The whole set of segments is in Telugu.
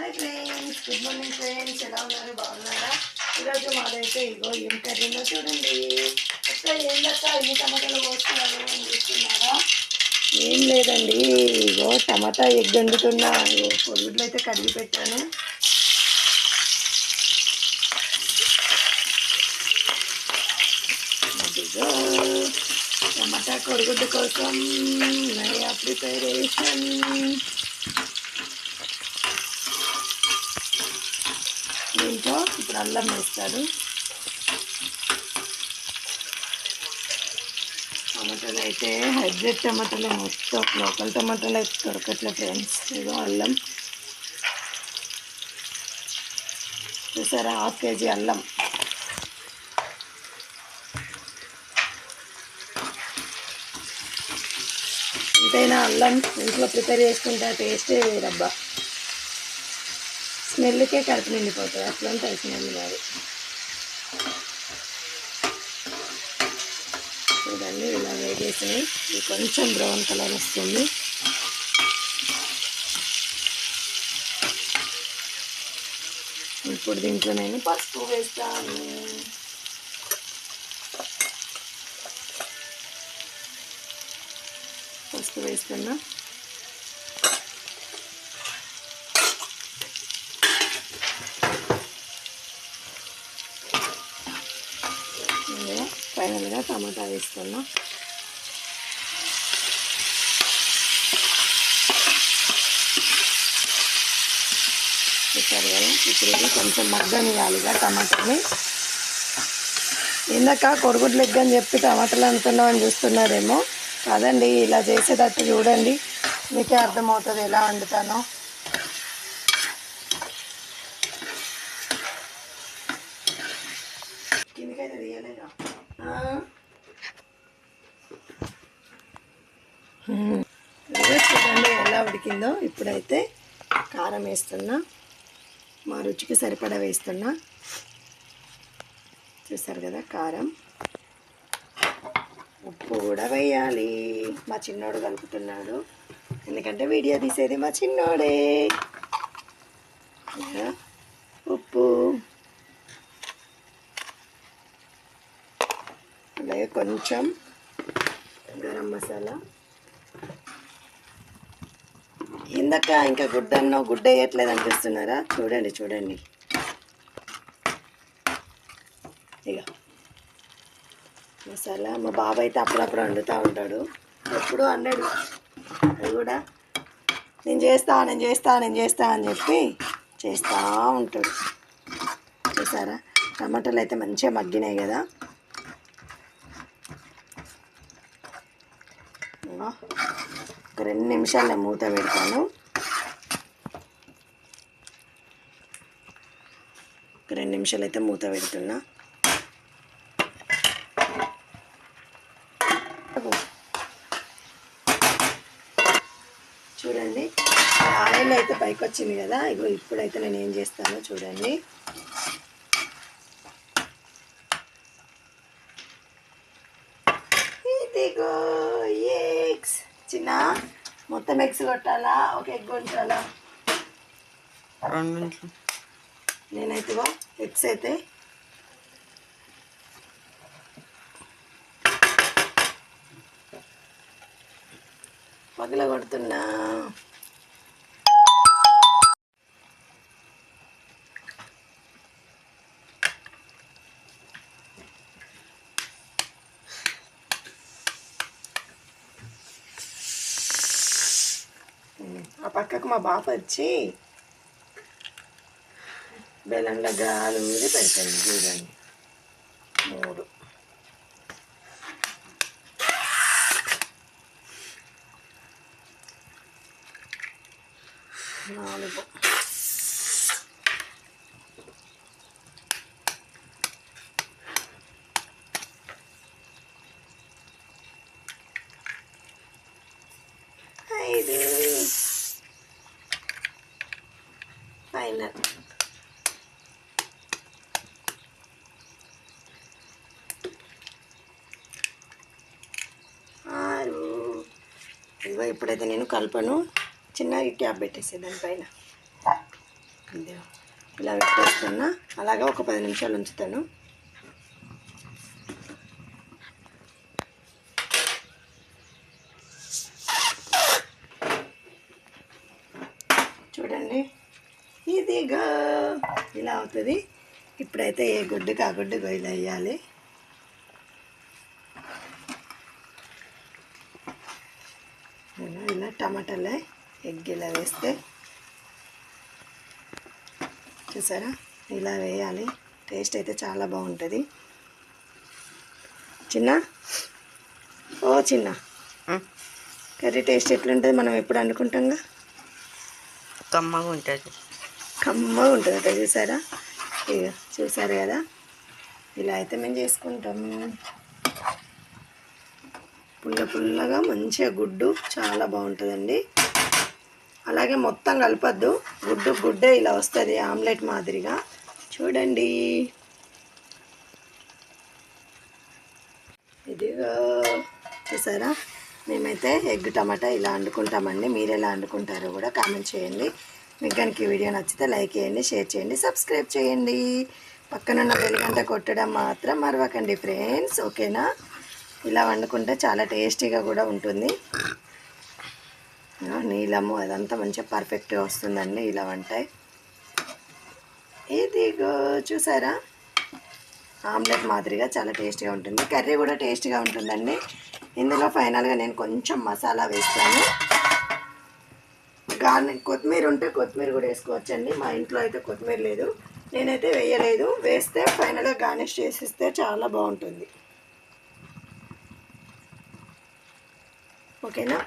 Hi friends good morning friends ఎలా ఉన్నారు? బాగున్నారా? ఈరోజు మాదైతే ఇగో ఏం కర్రీలో చూడండి. అక్క ఏందక్క ఎన్ని టమాటాలు పోస్తున్నారు అని చూస్తున్నారా? ఏం లేదండి. ఇగో టమాటా ఎగ్ వండుతున్నా. ఇగో అయితే కడిగి పెట్టాను. ఇదిగో టమాటా కొడుగుడ్డు కోసం ప్రిపేరేషన్. దీంట్లో ఇప్పుడు అల్లం వేస్తాడు టమాటాలు అయితే హైబ్రిడ్ టమాటాలు మొత్తం లోకల్ టమాటాలు అయితే దొరకట్లే ఫ్రెండ్స్. ఏదో అల్లం. చూసారా? హాఫ్ కేజీ అల్లం. ఎంతైనా అల్లం ఇంట్లో ప్రిపేర్ చేసుకుంటే టేస్టే వేరబ్బా. స్మెల్కే కడుపు నిండిపోతుంది. అట్లా స్మెల్ కాదు చూడండి ఇలా వేగేసి కొంచెం బ్రౌన్ కలర్ వస్తుంది. ఇప్పుడు దీంట్లో నేను పసుపు వేస్తాను. పసుపు వేస్తున్నా. ఇందులో ఫైనల్గా టమాటా వేసుకున్నాం చూసారు కదా ఇప్పుడు ఇది కొంచెం మగ్గనియాలిగా టమాటాని. ఇందాక కొడుగుడ్లు ఎగ్ అని చెప్పి టమాటాలు అనుకున్నామని చూస్తున్నారేమో. కాదండి ఇలా చేసేటట్టు చూడండి. మీకే అర్థమవుతుంది ఎలా వండుతానో. కిందకైతే తీయలేదా ah. చూడండి ఎలా ఉడికిందో ఇప్పుడైతే కారం వేస్తున్నా. మా రుచికి సరిపడా వేస్తున్నా. చూసారు కదా కారం? ఉప్పు కూడా వేయాలి. మా చిన్నోడు కలుపుతున్నాడు. ఎందుకంటే వీడియో తీసేది మా చిన్నోడే. ఉప్పు. అలాగే కొంచెం గరం మసాలా. ఇందాక ఇంకా గుడ్డన్నో గుడ్డ వేయట్లేదు అనిపిస్తున్నారా? చూడండి చూడండి. ఇక మసాలా మా బాబాయ్ అయితే అప్పుడప్పుడు వండుతూ ఉంటాడు. ఎప్పుడు అన్నాడు. అది కూడా నేను చేస్తా నేను చేస్తా నేను చేస్తా అని చెప్పి చేస్తూ ఉంటాడు. చూసారా? టమాటాలు అయితే మంచిగా మగ్గినాయి కదా. ఇదిగో, ఒక రెండు నిమిషాలు మూత పెడతాను. ఒక రెండు నిమిషాలు అయితే మూత పెడుతున్నా. చూడండి. ఆయిల్ అయితే పైకి వచ్చింది కదా ఇగో ఇప్పుడైతే నేను ఏం చేస్తానో చూడండి. ఇదిగో ఎగ్స్ చిన్న మొత్తం ఎగ్స్ కొట్టాలా? ఒక ఎగ్ రెండింట్లు. నేనైతే ఎగ్స్ అయితే. పగల కొడుతున్నా పక్కకు మా బాప వచ్చి బెల్లంలో గాలి ఊరి పెడతాను చూడండి. మూడు. నాలుగు. ఫైనల్ ఆరు. ఇదిగో ఇప్పుడైతే నేను కలపను. చిన్న క్యాప్ పెట్టేసే దానిపైన ఇలా పెట్టేస్తున్నా. అలాగే ఒక పది నిమిషాలు ఉంచుతాను చూడండి ఇదిగా ఇలా అవుతుంది. ఇప్పుడైతే ఏ గుడ్డుకి ఆ గుడ్డు ఇలా వేయాలి. ఇలా ఇలా టమాటాలే ఎగ్ ఇలా వేస్తే. చూసారా? ఇలా వేయాలి. టేస్ట్ అయితే చాలా బాగుంటుంది. చిన్న? ఓ చిన్న. కర్రీ టేస్ట్ ఎట్లుంటుంది మనం ఎప్పుడు అనుకుంటాంగా? కమ్మగా ఉంటుంది. కమ్మగా ఉంటుంది చూసారా? ఇక చూసారు కదా? ఇలా అయితే మేము చేసుకుంటాం. పుల్ల పుల్లగా మంచిగా గుడ్డు చాలా బాగుంటుందండి. అలాగే మొత్తం కలపద్దు. గుడ్డు గుడ్డే ఇలా వస్తుంది ఆమ్లెట్ మాదిరిగా. చూడండి. ఇదిగో చూసారా? మేమైతే ఎగ్ టమాటా ఇలా వండుకుంటామండి. మీరు ఎలా వండుకుంటారో కూడా కామెంట్ చేయండి. మీకు కనుక వీడియో నచ్చితే లైక్ చేయండి షేర్ చేయండి సబ్స్క్రైబ్ చేయండి. పక్కనున్న బెల్ కొట్టడం మాత్రం మరవకండి ఫ్రెండ్స్ ఓకేనా? ఇలా వండుకుంటే చాలా టేస్టీగా కూడా ఉంటుంది. నీలము అదంతా మంచిగా పర్ఫెక్ట్గా వస్తుందండి ఇలా వంట. ఇదిగో చూసారా? ఆమ్లెట్ మాదిరిగా చాలా టేస్టీగా ఉంటుంది. కర్రీ కూడా టేస్టీగా ఉంటుందండి. ఇందులో ఫైనల్గా నేను కొంచెం మసాలా వేస్తాను. గార్ని కొత్తిమీర ఉంటే కొత్తిమీర కూడా వేసుకోవచ్చండి. మా ఇంట్లో అయితే కొత్తిమీర లేదు. నేనైతే వేయలేదు. వేస్తే ఫైనల్గా గార్నిష్ చేసిస్తే చాలా బాగుంటుంది. ఓకేనా?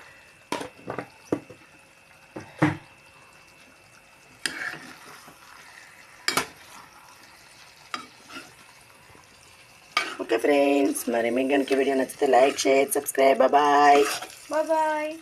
ఓకే ఫ్రెండ్స్ మరి మీకు కనుక వీడియో నచ్చితే like share subscribe. Bye bye.